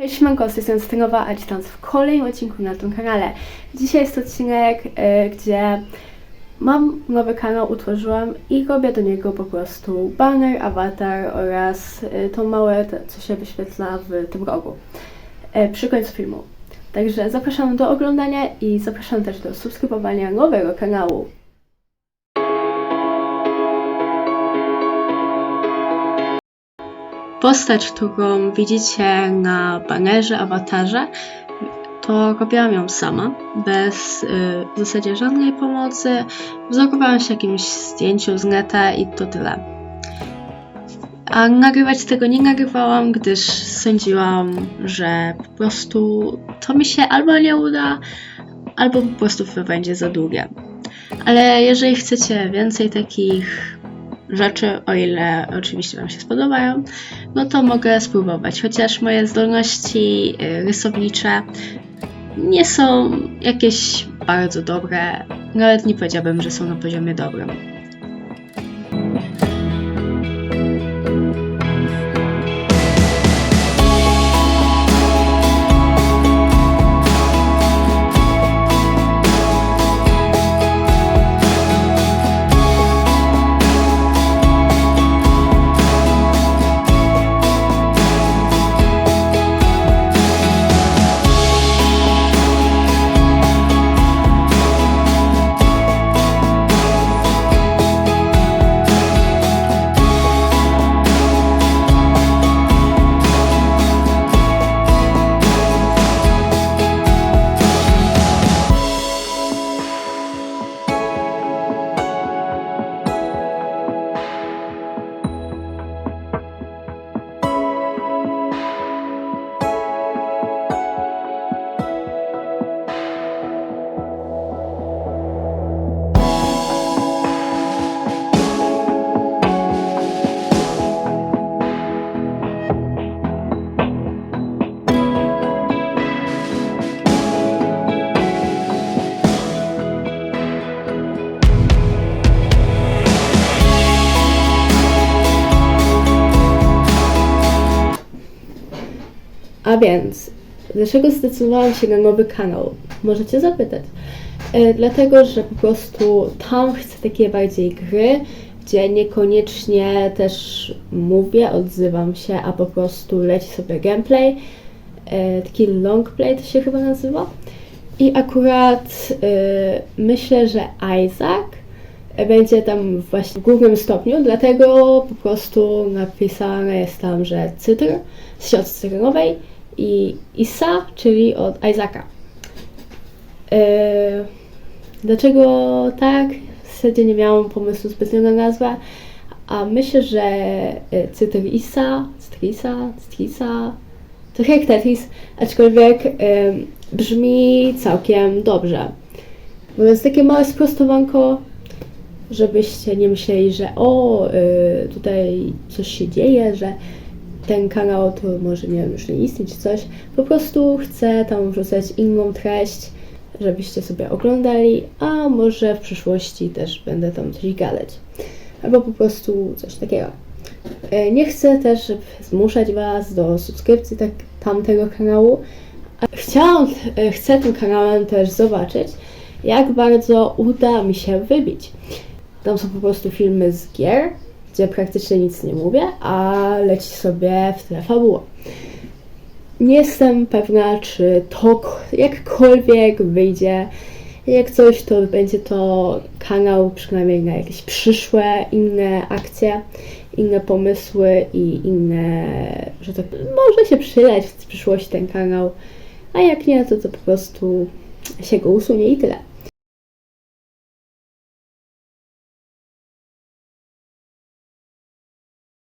Hej, siemanko, z tej strony Stenowa, a witam w kolejnym odcinku na tym kanale. Dzisiaj jest odcinek, y, gdzie mam nowy kanał, utworzyłam i robię do niego po prostu banner, awatar oraz y, to małe, co się wyświetla w tym rogu y, przy końcu filmu. Także zapraszam do oglądania i zapraszam też do subskrybowania nowego kanału. Postać, którą widzicie na banerze, awatarze, to robiłam ją sama, bez y, w zasadzie żadnej pomocy. Wzorowałam się jakimś zdjęciu z neta i to tyle. A nagrywać tego nie nagrywałam, gdyż sądziłam, że po prostu to mi się albo nie uda, albo po prostu będzie za długie. Ale jeżeli chcecie więcej takich rzeczy, o ile oczywiście Wam się spodobają, no to mogę spróbować. Chociaż moje zdolności y, rysownicze nie są jakieś bardzo dobre, nawet nie powiedziałabym, że są na poziomie dobrym. A więc, dlaczego zdecydowałam się na nowy kanał? Możecie zapytać. E, dlatego, że po prostu tam chcę takie bardziej gry, gdzie niekoniecznie też mówię, odzywam się, a po prostu leci sobie gameplay. E, taki long play to się chyba nazywa. I akurat e, myślę, że Isaac będzie tam właśnie w głównym stopniu, dlatego po prostu napisane jest tam, że cytr z sieci cytrynowej i Isa, czyli od Isaaca. Yy, dlaczego tak? W zasadzie nie miałam pomysłu zbytnio na nazwę, a myślę, że cytr Isa, cytr Isa, cytr Isa, trochę jak Tetris, aczkolwiek yy, brzmi całkiem dobrze. Mówiąc takie małe sprostowanko, żebyście nie myśleli, że o, y, tutaj coś się dzieje, że ten kanał to może nie wiem, już nie istnieć czy coś. Po prostu chcę tam wrzucać inną treść, żebyście sobie oglądali, a może w przyszłości też będę tam coś gadać. Albo po prostu coś takiego. E, Nie chcę też zmuszać Was do subskrypcji tak, tamtego kanału. Chciałam, e, chcę tym kanałem też zobaczyć, jak bardzo uda mi się wybić. Tam są po prostu filmy z gier, gdzie praktycznie nic nie mówię, a leci sobie w tle fabuła. Nie jestem pewna, czy to jakkolwiek wyjdzie. Jak coś, to będzie to kanał przynajmniej na jakieś przyszłe, inne akcje, inne pomysły i inne, że tak może się przydać w przyszłości ten kanał, a jak nie, to to po prostu się go usunie i tyle.